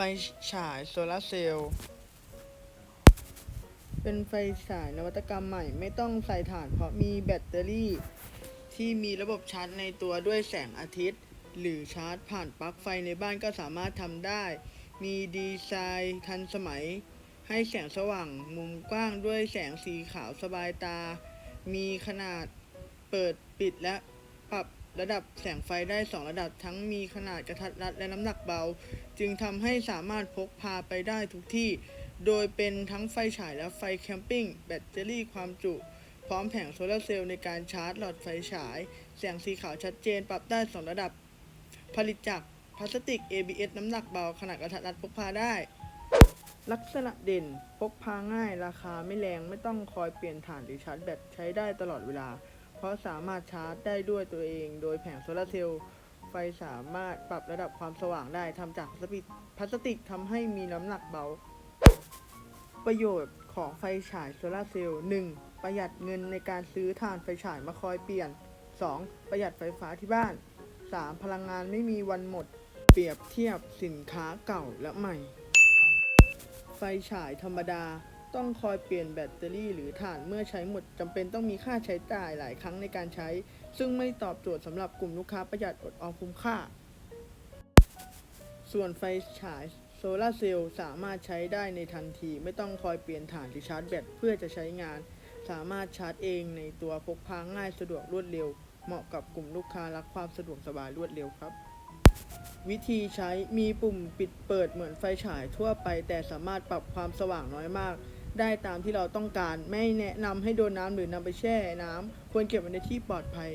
ฟฉายโซลาร์เซลล์เป็นไฟฉายนวัตกรรมใหม่ ไม่ต้องใส่ถ่าน เพราะมีแบตเตอรี่ ที่มีระบบชาร์จในตัวด้วยแสงอาทิตย์ หรือชาร์จผ่านปลั๊กไฟในบ้านก็สามารถทำได้ มีดีไซน์ทันสมัย ให้แสงสว่างมุมกว้างด้วยแสงสีขาวสบายตา มีขนาดเปิดปิดและปรับ ระดับแสงไฟได้ 2 ระดับทั้งมีขนาดกระทัดรัดและน้ำหนักเบา จึงทำให้สามารถพกพาไปได้ทุกที่ โดยเป็นทั้งไฟฉายและไฟแคมปิ้ง แบตเตอรี่ความจุ พร้อมแผงโซลาร์เซลล์ในการชาร์จหลอดไฟฉาย แสงสีขาวชัดเจนปรับได้ 2 ระดับ ผลิตจากพลาสติก ABS น้ำหนักเบา ขนาดกระทัดรัดพกพาได้ ลักษณะเด่นพกพาง่ายราคาไม่แรงไม่ต้องคอยเปลี่ยนถ่านหรือชาร์จแบตใช้ได้ตลอดเวลา เพราะสามารถชาร์จได้ด้วยตัวเอง โดยแผงโซลาร์เซลล์ไฟสามารถปรับระดับความสว่างได้ทำจากพลาสติกพลาสติกทำให้มีน้ำหนักเบา ประโยชน์ของไฟฉายโซลาร์เซลล์ 1. ประหยัดเงินในการซื้อถ่านไฟฉายมาคอยเปลี่ยน 2. ประหยัดไฟฟ้าที่บ้าน 3. พลังงานไม่มีวันหมด เปรียบเทียบสินค้าเก่าและใหม่ ไฟฉายธรรมดา ต้องคอยเปลี่ยนแบตเตอรี่หรือถ่านเมื่อใช้หมดจำเป็นต้องมีค่าใช้จ่ายหลายครั้งในการใช้ ซึ่งไม่ตอบโจทย์สำหรับกลุ่มลูกค้าประหยัดอดออมคุ้มค่า ส่วนไฟฉายโซลาเซลล์สามารถใช้ได้ในทันที ไม่ต้องคอยเปลี่ยนถ่านหรือชาร์จแบตเพื่อจะใช้งาน สามารถชาร์จเองในตัวพกพาง่ายสะดวกรวดเร็ว เหมาะกับกลุ่มลูกค้ารักความสะดวกสบายรวดเร็วครับ วิธีใช้มีปุ่มปิดเปิดเหมือนไฟฉายทั่วไป แต่สามารถปรับความสว่างน้อยมาก ได้ตามที่เราต้องการ ไม่แนะนำให้โดนน้ำหรือนำไปแช่น้ำควรเก็บไว้ในที่ปลอดภัย